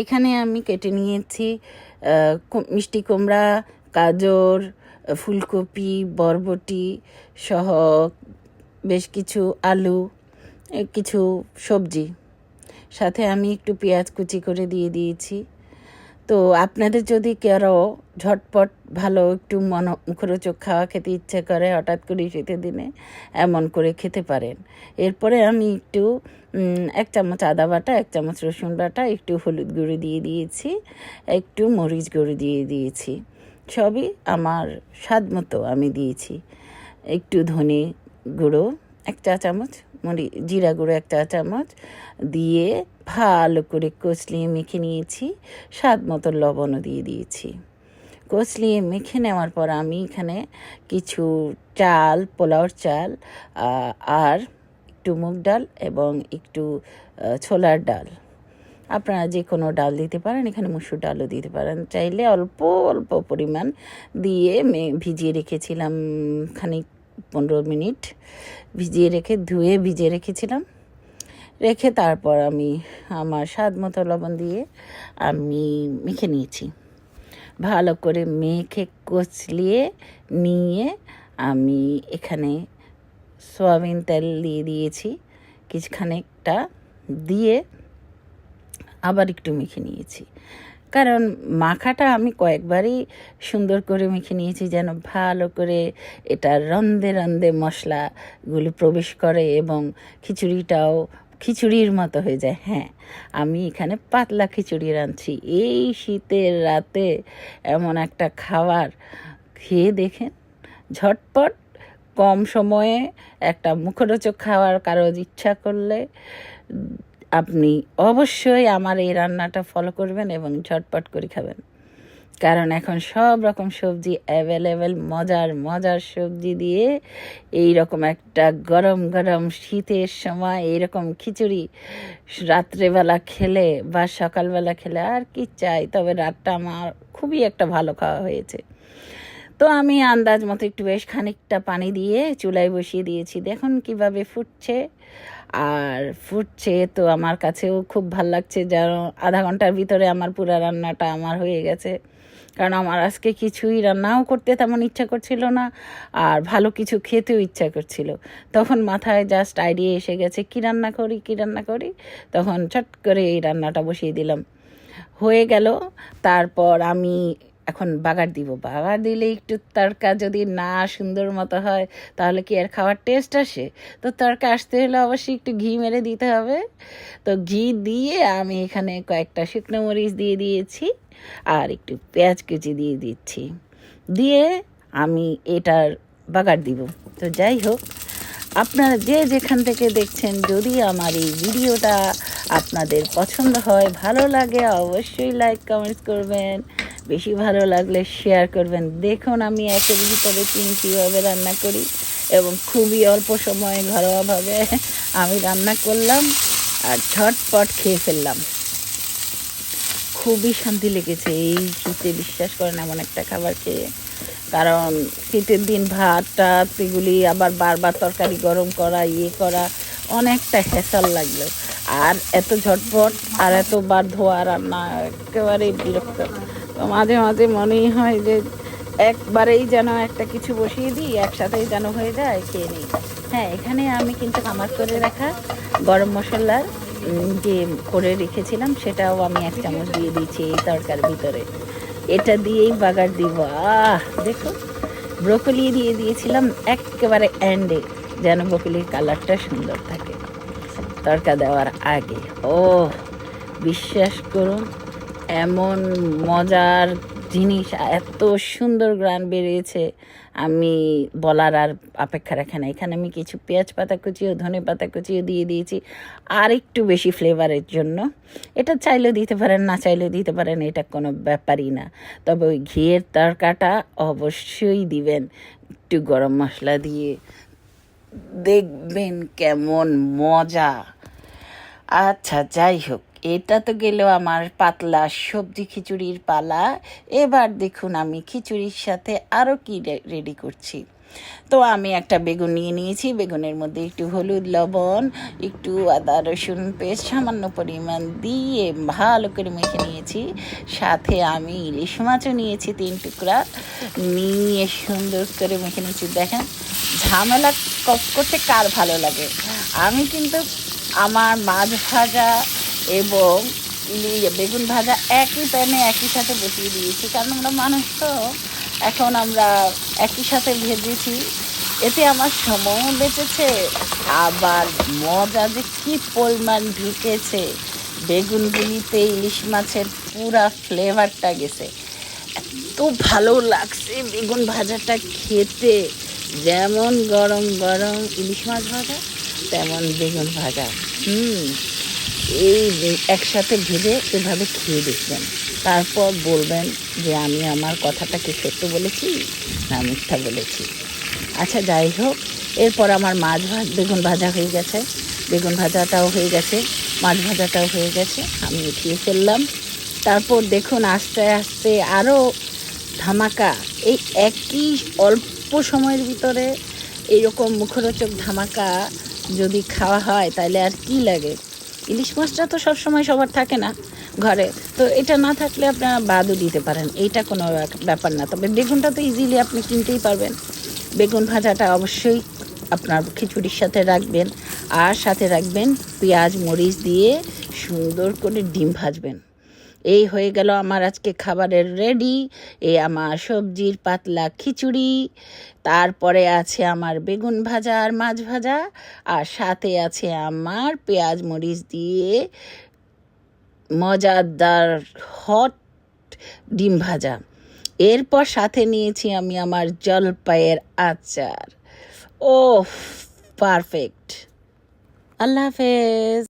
এখানে আমি কেটে নিয়েছি মিষ্টি কুমড়া, গাজর ফুলকপি, বরবটি সহ বেশ কিছু আলু কিছু সবজি। সাথে আমি একটু পেঁয়াজ কুচি করে দিয়ে দিয়েছি। তো আপনাদের যদি কারও ঝটপট ভালো একটু মন মুখরোচক খাওয়া খেতে ইচ্ছে করে, হঠাৎ করে শীতের দিনে এমন করে খেতে পারেন। এরপরে আমি একটু এক চামচ আদা বাটা, এক চামচ রসুন বাটা, একটু হলুদ গুঁড়ো দিয়ে দিয়েছি, একটু মরিচ গুঁড়ো দিয়ে দিয়েছি। সবই আমার স্বাদ মতো আমি দিয়েছি। একটু ধনে গুঁড়ো, এক চা চামচ মরি জিরা গুঁড়ো একটা চামচ দিয়ে ভালো করে কচলিয়ে মেখে নিয়েছি। স্বাদ মতো লবণও দিয়ে দিয়েছি। কচলিয়ে মেখে নেওয়ার পর আমি এখানে কিছু চাল, পোলাওর চাল আর একটু মুগ ডাল এবং একটু ছোলার ডাল। আপনারা যে কোনো ডাল দিতে পারেন, এখানে মুসুর ডালও দিতে পারেন। চাইলে অল্প অল্প পরিমাণ দিয়ে মে- ভিজিয়ে রেখেছিলাম খানিক পনেরো মিনিট ভিজিয়ে রেখে, ধুয়ে ভিজিয়ে রেখেছিলাম। রেখে তারপর আমি আমার স্বাদ মতো লবণ দিয়ে আমি মেখে নিয়েছি। ভালো করে মেখে কচলিয়ে নিয়ে আমি এখানে সয়াবিন তেল দিয়ে দিয়েছি। কিছুখানেকটা দিয়ে আবার একটু মেখে নিয়েছি। কারণ মাখাটা আমি কয়েকবারই সুন্দর করে মেখে নিয়েছি যেন ভালো করে এটা রন্ধে রন্ধে মশলাগুলো প্রবেশ করে এবং খিচুড়িটাও খিচুড়ির মতো হয়ে যায়। হ্যাঁ আমি এখানে পাতলা খিচুড়ি রাঁধছি। এই শীতের রাতে এমন একটা খাবার খেয়ে দেখেন, ঝটপট কম সময়ে একটা মুখরোচক খাওয়ার কারও ইচ্ছা করলে আপনি অবশ্যই আমার এই রান্নাটা ফলো করবেন এবং ঝটপট করে খাবেন। কারণ এখন সব রকম সবজি অ্যাভেলেবেল মজার মজার সবজি দিয়ে এই রকম একটা গরম গরম শীতের সময় এইরকম খিচুড়ি রাত্রেবেলা খেলে বা সকালবেলা খেলে আর কি চাই, তবে রাতটা আমার খুবই একটা ভালো খাওয়া হয়েছে। তো আমি আন্দাজ মতো একটু বেশ খানিকটা পানি দিয়ে চুলায় বসিয়ে দিয়েছি। দেখুন কীভাবে ফুটছে। আর ফুটছে তো আমার কাছেও খুব ভালো লাগছে যেন আধা ঘণ্টার ভিতরে আমার পুরো রান্নাটা আমার হয়ে গেছে। কারণ আমার আজকে কিছুই রান্নাও করতে তেমন ইচ্ছা করছিল না আর ভালো কিছু খেতেও ইচ্ছা করছিল। তখন মাথায় জাস্ট আইডিয়া এসে গেছে, কি রান্না করি, কি রান্না করি? তখন চট করে এই রান্নাটা বসিয়ে দিলাম। হয়ে গেল। তারপর আমি এখন বাগার দিব। বাগার দিলে একটু তড়কা যদি না সুন্দর মতো হয়, তাহলে কি আর খাওয়ার টেস্ট আসে? তো তড়কা আসতে হলে অবশ্যই একটু ঘি মেরে দিতে হবে। তো ঘি দিয়ে আমি এখানে কয়েকটা শুকনো মরিচ দিয়ে দিয়েছি আর একটু পেঁয়াজ কুচি দিয়ে দিচ্ছি। দিয়ে আমি এটার বাগার দিব। তো যাই হোক, আপনারা যে যেখান থেকে দেখছেন, যদি আমার এই ভিডিওটা আপনাদের পছন্দ হয়, ভালো লাগে, অবশ্যই লাইক কমেন্টস করবেন। বেশি ভালো লাগলে শেয়ার করবেন। দেখুন আমি একের ভিতরে তিন কীভাবে রান্না করি এবং খুবই অল্প সময়ে ঘরোয়াভাবে আমি রান্না করলাম আর ঝটপট খেয়ে ফেললাম। খুবই শান্তি লেগেছে এই শীতে বিশ্বাস করেন এমন একটা খাবার খেয়ে। কারণ শীতের দিন ভাত, টাত এগুলি আবার বারবার তরকারি গরম করা ইয়ে করা অনেকটা হেসাল লাগল। আর এত ঝটপট আর এতবার ধোয়া রান্না একেবারে বিরক্ত। তো মাঝে মাঝে মনেই হয় যে একবারেই যেন একটা কিছু বসিয়ে দিই, একসাথেই যেন হয়ে যায়, খেয়ে নিই। হ্যাঁ এখানে আমি কিন্তু আমার করে রাখা গরম মশলার যে করে রেখেছিলাম, সেটাও আমি এক চামচ দিয়ে দিয়েছি এই তরকার ভিতরে। এটা দিয়েই বাগার দিব। আহ, দেখো, ব্রোকলি দিয়ে দিয়েছিলাম একেবারে অ্যান্ডে যেন ব্রোকলির কালারটা সুন্দর থাকে। তড়কা দেওয়ার আগে। ও বিশ্বাস করুন এমন মজার জিনিস, এত সুন্দর গ্রান বেরিয়েছে। আমি বলার আর অপেক্ষা রাখে না এখানে আমি কিছু পেঁয়াজ পাতা কুচিও, ধনে পাতা কুচিও দিয়ে দিয়েছি। আর একটু বেশি ফ্লেভারের জন্য। এটা চাইলেও দিতে পারেন, না চাইলেও দিতে পারেন, এটা কোনো ব্যাপারই না। তবে ওই ঘিয়ের তরকাটা অবশ্যই দিবেন। একটু গরম মশলা দিয়ে দেখবেন কেমন মজা। আচ্ছা যাই হোক। এটা তো গেল আমার পাতলা সবজি খিচুড়ির পালা। এবার দেখুন আমি খিচুড়ির সাথে আরও কি রেডি করছি। তো আমি একটা বেগুন নিয়ে নিয়েছি। বেগুনের মধ্যে একটু হলুদ, লবণ, একটু আদা, রসুন পেস্ট সামান্য পরিমাণ দিয়ে ভালো করে মেখে নিয়েছি। সাথে আমি ইলিশ মাছও নিয়েছি তিন টুকরা। নিয়ে সুন্দর করে মেখে নিয়েছি। দেখেন, ঝামেলা করতে কার ভালো লাগে? আমি কিন্তু আমার মাছ ভাজা এবং বেগুন ভাজা একই প্যানে একই সাথে বসিয়ে দিয়েছি, কারণ আমরা মানুষ তো। এখন আমরা একই সাথে ভেজেছি। এতে আমার সময়ও বেঁচেছে, আবার মজা যে কী পরিমাণ ঢুকেছে। বেগুনগুলিতে ইলিশ মাছের পুরা ফ্লেভারটা গেছে। এত ভালো লাগছে বেগুন ভাজাটা খেতে। যেমন গরম গরম ইলিশ মাছ ভাজা, তেমন বেগুন ভাজা। হুম। এই একসাথে ভেজে এভাবে খেয়ে দেখবেন। তারপর বলবেন যে, আমি আমার কথাটা কি সত্য বলেছি না মিথ্যা বলেছি? আচ্ছা যাই হোক, এরপর আমার মাছ ভাজ বেগুন ভাজা হয়ে গেছে। বেগুন ভাজাটাও হয়ে গেছে, মাছ ভাজাটাও হয়ে গেছে, আমি উঠিয়ে ফেললাম। তারপর দেখুন, আস্তে আস্তে আরও ধামাকা, এই একই অল্প সময়ের ভিতরে এইরকম মুখরোচক ধামাকা যদি খাওয়া হয়, তাহলে আর কি লাগে? ইলিশ মাছটা তো সবসময় সবার থাকে না ঘরে। তো এটা না থাকলে আপনারা বাদও দিতে পারেন। এইটা কোনো ব্যাপার না। তবে বেগুনটা তো ইজিলি আপনি কিনতেই পারবেন। বেগুন ভাজাটা অবশ্যই আপনার খিচুড়ির সাথে রাখবেন। আর সাথে রাখবেন পেঁয়াজ, মরিচ দিয়ে সুন্দর করে ডিম ভাজবেন। এই হয়ে গেল আমার আজকে খাবারের রেডি। এ আমার সবজির পাতলা খিচুড়ি, তারপরে আছে আমার বেগুন ভাজা আর মাছ ভাজা, আর সাথে আছে আমার পেঁয়াজ মরিচ দিয়ে মজাদার হট ডিম ভাজা। এরপর সাথে নিয়েছি আমি আমার জলপাইয়ের আচার। ও পারফেক্ট। আল্লাহ হাফেজ।